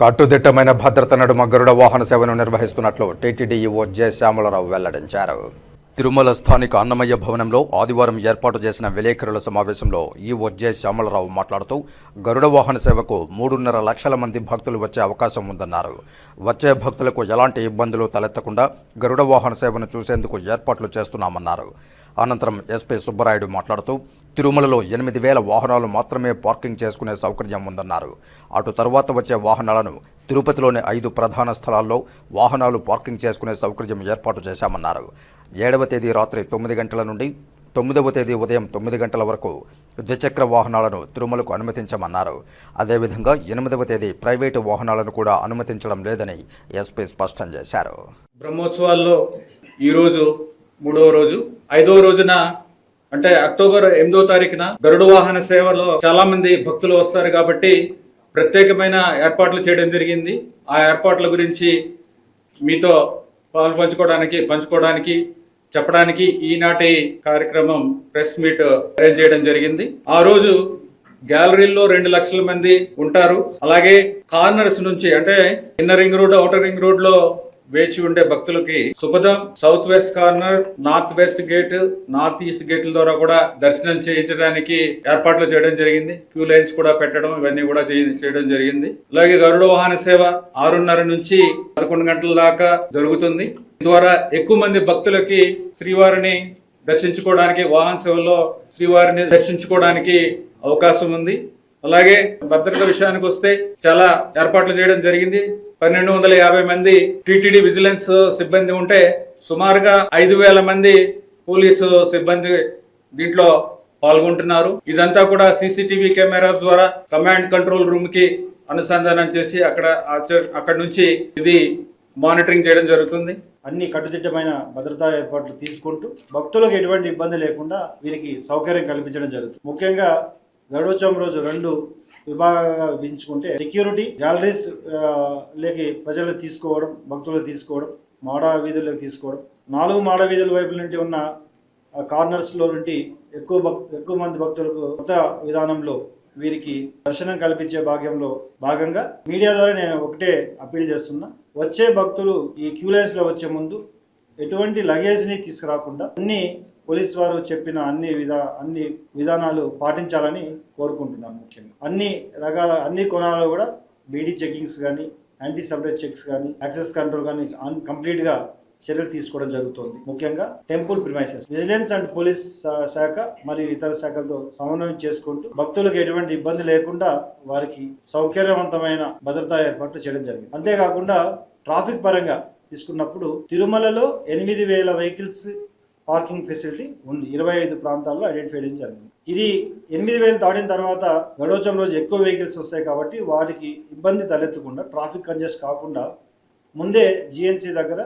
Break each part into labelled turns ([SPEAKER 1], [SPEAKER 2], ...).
[SPEAKER 1] కట్టుదిట్టమైన భద్రత నడుమ గరుడ వాహన సేవను నిర్వహిస్తున్నట్లు టీటీడీఈఓ జె. శ్యామలరావు వెల్లడించారు. తిరుమల స్థానిక అన్నమయ్య భవనంలో ఆదివారం ఏర్పాటు చేసిన విలేకరుల సమావేశంలో ఈఓ జె. శ్యామలరావు మాట్లాడుతూ గరుడ వాహన సేవకు మూడున్నర లక్షల మంది భక్తులు వచ్చే అవకాశం ఉందన్నారు. వచ్చే భక్తులకు ఎలాంటి ఇబ్బందులు తలెత్తకుండా గరుడ వాహన సేవను చూసేందుకు ఏర్పాట్లు చేస్తున్నామన్నారు. అనంతరం ఎస్పీ సుబ్బరాయుడు మాట్లాడుతూ తిరుమలలో ఎనిమిది వేల వాహనాలు మాత్రమే పార్కింగ్ చేసుకునే సౌకర్యం ఉందన్నారు. అటు తరువాత వచ్చే వాహనాలను తిరుపతిలోని ఐదు ప్రధాన స్థలాల్లో వాహనాలు పార్కింగ్ చేసుకునే సౌకర్యం ఏర్పాటు చేశామన్నారు. ఏడవ తేదీ రాత్రి తొమ్మిది గంటల నుండి తొమ్మిదవ తేదీ ఉదయం తొమ్మిది గంటల వరకు ద్విచక్ర వాహనాలను తిరుమలకు అనుమతించమన్నారు. అదేవిధంగా ఎనిమిదవ తేదీ ప్రైవేటు వాహనాలను కూడా అనుమతించడం లేదని ఎస్పీ స్పష్టం చేశారు.
[SPEAKER 2] బ్రహ్మోత్సవాల్లో ఈరోజు మూడవ రోజు ఐదవ రోజున అంటే అక్టోబర్ ఎనిమిదో తారీఖున గరుడు వాహన సేవలో చాలా మంది భక్తులు వస్తారు కాబట్టి ప్రత్యేకమైన ఏర్పాట్లు చేయడం జరిగింది. ఆ ఏర్పాట్ల గురించి మీతో పాలు పంచుకోవడానికి పంచుకోవడానికి చెప్పడానికి ఈనాటి కార్యక్రమం ప్రెస్ మీట్ అరేంజ్ చేయడం జరిగింది. ఆ రోజు గ్యాలరీల్లో రెండు లక్షల మంది ఉంటారు. అలాగే కార్నర్స్ నుంచి అంటే inner ring road outer ring రోడ్లో వేచి ఉండే భక్తులకి శుభదం. South west corner north west gate north east గేట్ల ద్వారా కూడా దర్శనం చేయించడానికి ఏర్పాట్లు చేయడం జరిగింది. క్యూ లైన్స్ కూడా పెట్టడం ఇవన్నీ కూడా చేయ- చేయడం జరిగింది. అలాగే గరుడ వాహన సేవ ఆరున్నర నుంచి పదకొండు గంటల దాకా జరుగుతుంది. ద్వారా ఎక్కువ మంది భక్తులకి శ్రీవారిని దర్శించుకోవడానికి వాహన సేవలో శ్రీవారిని దర్శించుకోవడానికి అవకాశం ఉంది. అలాగే భద్రత విషయానికి వస్తే చాలా ఏర్పాట్లు చేయడం జరిగింది. పన్నెండు వందల యాభై మంది టిటిడి విజిలెన్స్ సిబ్బంది ఉంటే సుమారుగా ఐదు వేల మంది పోలీసు సిబ్బంది దీంట్లో పాల్గొంటున్నారు. ఇదంతా కూడా సీసీటీవీ కెమెరాస్ ద్వారా కమాండ్ కంట్రోల్ రూమ్కి అనుసంధానం చేసి అక్కడ అక్కడ నుంచి ఇది మానిటరింగ్ చేయడం జరుగుతుంది.
[SPEAKER 3] అన్ని కట్టుదిట్టమైన భద్రతా ఏర్పాట్లు తీసుకుంటూ భక్తులకు ఎటువంటి ఇబ్బంది లేకుండా వీరికి సౌకర్యం కల్పించడం జరుగుతుంది. ముఖ్యంగా గరుడోత్సవం రోజు రెండు విభాగంగా విభజించుకుంటే సెక్యూరిటీ గ్యాలరీస్ లేకి ప్రజలు తీసుకోవడం భక్తులు తీసుకోవడం మాడ వీధుల్లోకి తీసుకోవడం. నాలుగు మాడ వీధుల వైపుల నుండి ఉన్న కార్నర్స్లో నుండి ఎక్కువ భక్ ఎక్కువ మంది భక్తులకు కొత్త విధానంలో వీరికి దర్శనం కల్పించే భాగ్యంలో భాగంగా మీడియా ద్వారా నేను ఒకటే అప్పీల్ చేస్తున్నా. వచ్చే భక్తులు ఈ క్యూలైన్స్లో వచ్చే ముందు ఎటువంటి లగేజ్ని తీసుకురాకుండా అన్ని పోలీస్ వారు చెప్పిన అన్ని విధా అన్ని విధానాలు పాటించాలని కోరుకుంటున్నాను ముఖ్యంగా. అన్ని రకాల అన్ని కోణాల్లో కూడా బీడీ చెకింగ్స్ కానీ యాంటీ సబ్జెక్ట్ చెక్స్ కానీ యాక్సెస్ కంట్రోల్ కానీ అన్ కంప్లీట్గా చర్యలు తీసుకోవడం జరుగుతుంది. ముఖ్యంగా temple premises. Vigilance and police శా- శాఖ మరియు ఇతర శాఖలతో సమన్వయం చేసుకుంటూ భక్తులకు ఎటువంటి ఇబ్బంది లేకుండా వారికి సౌకర్యవంతమైన భద్రతా ఏర్పాట్లు చేయడం జరిగింది. అంతేకాకుండా ట్రాఫిక్ పరంగా తీసుకున్నప్పుడు తిరుమలలో ఎనిమిది వేల వెహికల్స్ పార్కింగ్ ఫెసిలిటీ ఉంది. ఇరవై ఐదు ప్రాంతాల్లో ఐడెంటిఫై చేయడం జరిగింది. ఇది ఎనిమిది వేలు దాటిన తర్వాత గడోచం రోజు ఎక్కువ వెహికల్స్ వస్తాయి కాబట్టి వాటికి ఇబ్బంది తలెత్తకుండా ట్రాఫిక్ కంజెస్ట్ కాకుండా ముందే జిఎన్సీ దగ్గర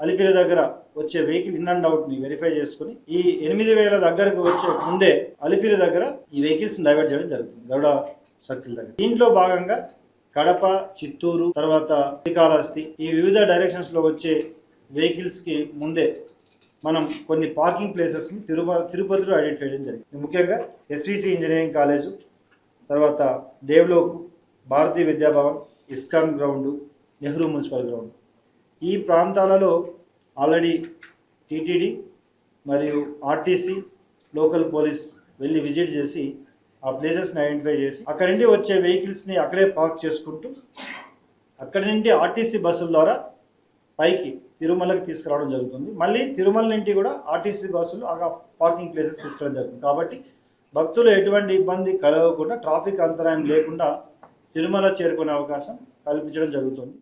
[SPEAKER 3] అలిపిరి దగ్గర వచ్చే వెహికల్ ఇన్ అండ్ అవుట్ని వెరిఫై చేసుకుని ఈ ఎనిమిది వేల దగ్గరకు వచ్చే ముందే అలిపిరి దగ్గర ఈ వెహికల్స్ డైవర్ట్ చేయడం జరుగుతుంది. గరుడ సర్కిల్ దగ్గర. దీంట్లో భాగంగా కడప చిత్తూరు తర్వాత శ్రీకాళహస్తి ఈ వివిధ డైరెక్షన్స్లో వచ్చే వెహికల్స్కి ముందే మనం కొన్ని పార్కింగ్ ప్లేసెస్ని తిరుమ తిరుపతిలో ఐడెంటిఫై చేయడం జరిగింది. ముఖ్యంగా ఎస్విసి ఇంజనీరింగ్ కాలేజు తర్వాత Devlok Bharatiya Vidyabhavan ISKCON ground Nehru municipal ground. ఈ ప్రాంతాలలో ఆల్రెడీ టీటీడీ మరియు ఆర్టీసీ లోకల్ పోలీస్ వెళ్ళి విజిట్ చేసి ఆ ప్లేసెస్ని ఐడెంటిఫై చేసి అక్కడి నుండి వచ్చే వెహికల్స్ని అక్కడే పార్క్ చేసుకుంటూ అక్కడి నుండి ఆర్టీసీ బస్సుల ద్వారా పైకి తిరుమలకి తీసుకురావడం జరుగుతుంది. మళ్ళీ తిరుమల నుండి కూడా ఆర్టీసీ బస్సులు ఆ పార్కింగ్ ప్లేసెస్ తీసుకురావడం జరుగుతుంది. కాబట్టి భక్తులు ఎటువంటి ఇబ్బంది కలగకుండా ట్రాఫిక్ అంతరాయం లేకుండా తిరుమల చేరుకునే అవకాశం కల్పించడం జరుగుతుంది.